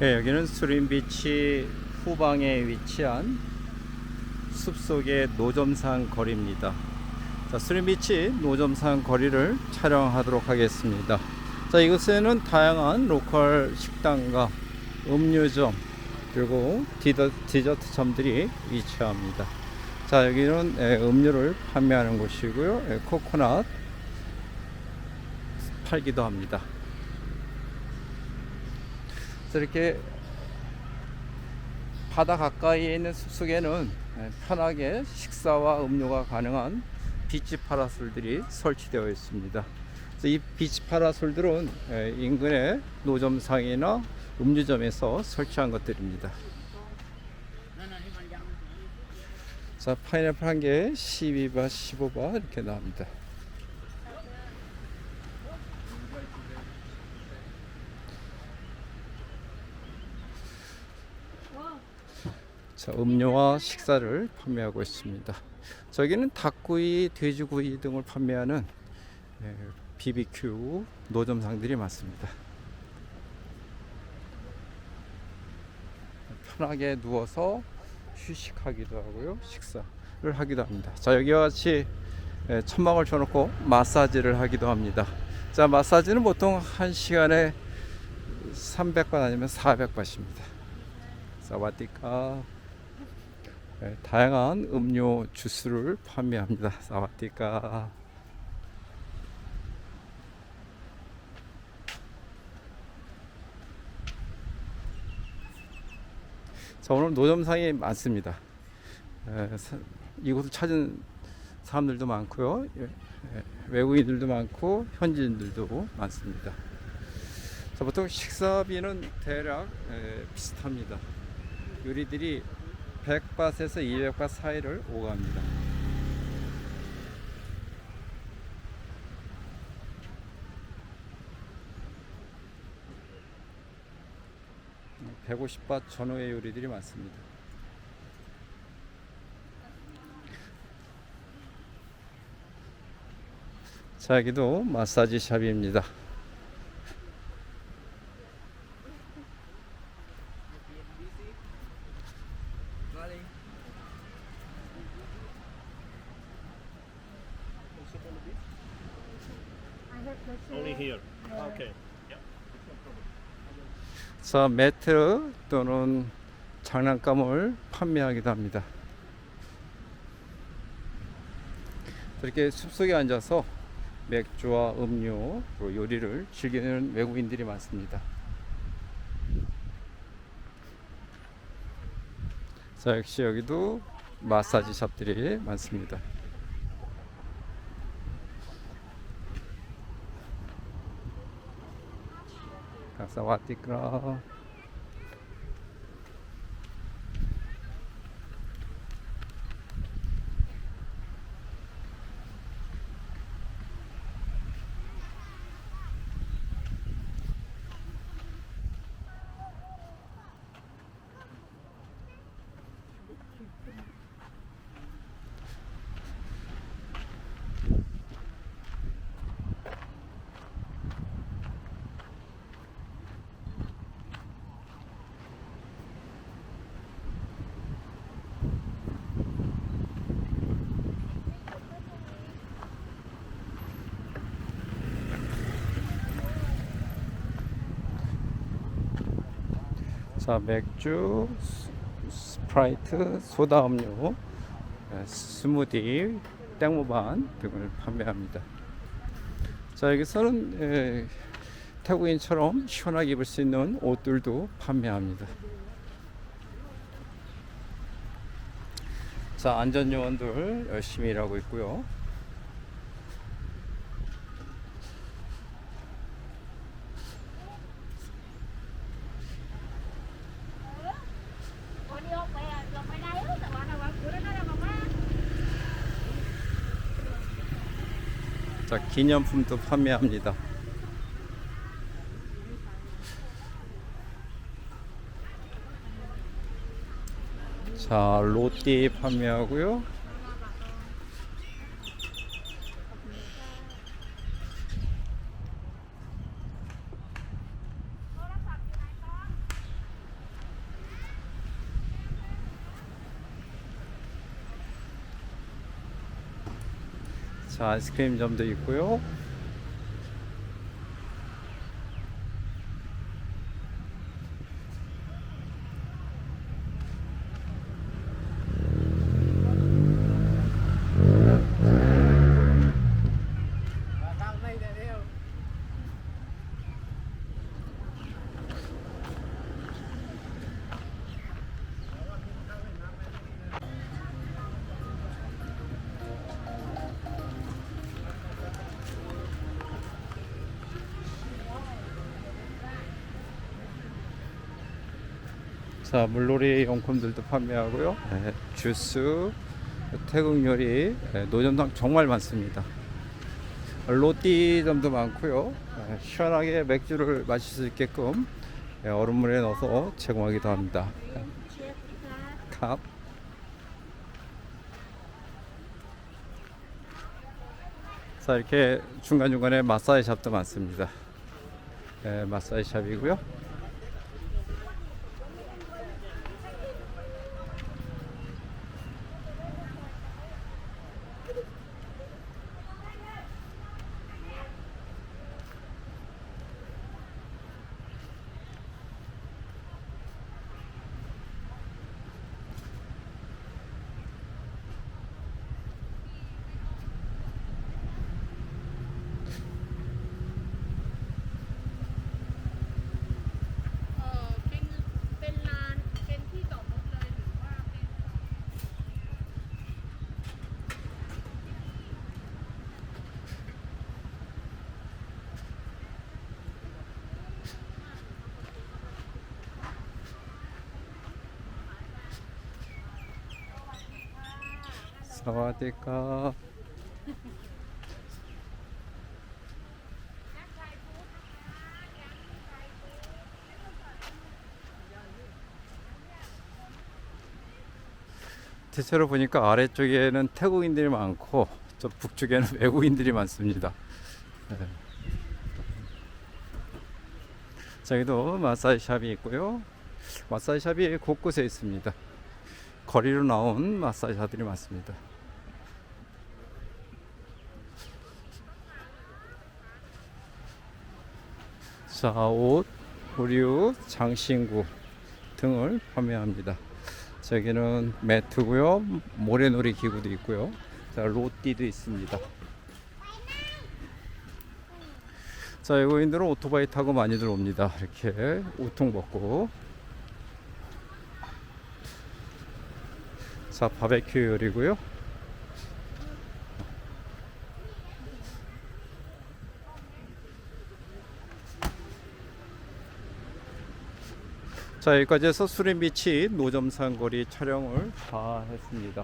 네, 여기는 수림비치 후방에 위치한 숲속의 노점산 거리입니다. 자, 수림비치 노점산 거리를 촬영하도록 하겠습니다. 자, 이곳에는 다양한 로컬 식당과 음료점 그리고 디더, 디저트점들이 위치합니다. 자, 여기는 에, 음료를 판매하는 곳이고요. 에, 코코넛 팔기도 합니다. 이렇게 바다 가까이에 있는 숲속에는 예, 편하게 식사와 음료가 가능한 비치 파라솔들이 설치되어 있습니다. 이 비치 파라솔들은 예, 인근의 노점상이나 음료점에서 설치한 것들입니다. 자, 파인애플 한 개에 12바, 15바 이렇게 나옵니다. 자, 음료와 식사를 판매하고 있습니다. 저기는 닭구이, 돼지구이 등을 판매하는 예, BBQ 노점상들이 많습니다. 편하게 누워서 휴식하기도 하고요, 식사를 하기도 합니다. 자, 여기와 같이 예, 천막을 쳐놓고 마사지를 하기도 합니다. 자, 마사지는 보통 한 시간에 300바 아니면 400바입니다. 사와디카. 네, 다양한 음료 주스를 판매합니다. 사와디카. 자, 오늘 노점상이 많습니다. 이곳을 찾은 사람들도 많고요. 예, 예, 외국인들도 많고 현지인들도 많습니다. 자, 보통 식사비는 대략 에, 비슷합니다. 요리들이 100밭에서 200밭 사이를 오갑니다. 음, 150밭 전후의 요리들이 많습니다. 자, 여기도 마사지 샵입니다. Only here. Okay. 자, 매트 또는 장난감을 판매하기도 합니다. 이렇게 숲속에 앉아서 맥주와 음료, 그리고 요리를 즐기는 외국인들이 많습니다. 자, 역시 여기도 마사지 샵들이 많습니다. 사와디크 라. 자, 맥주, 스- 스프라이트, 소다 음료, 에, 스무디, 땡모반 등을 판매합니다. 자, 여기서는 에, 태국인처럼 시원하게 입을 수 있는 옷들도 판매합니다. 자, 안전요원들 열심히 일하고 있고요. 자, 기념품도 판매합니다. 자, 로띠 판매하고요. 자, 아이스크림점도 있고요. 자, 물놀이 용품들도 판매하고요. 네, 주스, 태국 요리, 네, 노점상 정말 많습니다. 로띠점도 많고요. 네, 시원하게 맥주를 마실 수 있게끔 네, 얼음물에 넣어서 제공하기도 합니다. 컵. 자, 이렇게 중간중간에 마사지 샵도 많습니다. 네, 마사지 샵이고요. 사와디카. 대체로 보니까 아래쪽에는 태국인들이 많고 저 북쪽에는 외국인들이 많습니다. 네. 자, 여기도 마사지 샵이 있고요. 마사지 샵이 곳곳에 있습니다. 거리로 나온 마사지사들이 많습니다. 자, 옷, 의류, 장신구 등을 판매합니다. 저기는 매트고요. 모래놀이 기구도 있고요. 자, 로띠도 있습니다. 자, 외국인들은 오토바이 타고 많이들 옵니다. 이렇게 우통 벗고. 자, 바베큐 요리고요. 자, 여기까지 해서 수림비치 노점산 거리 촬영을 다 했습니다.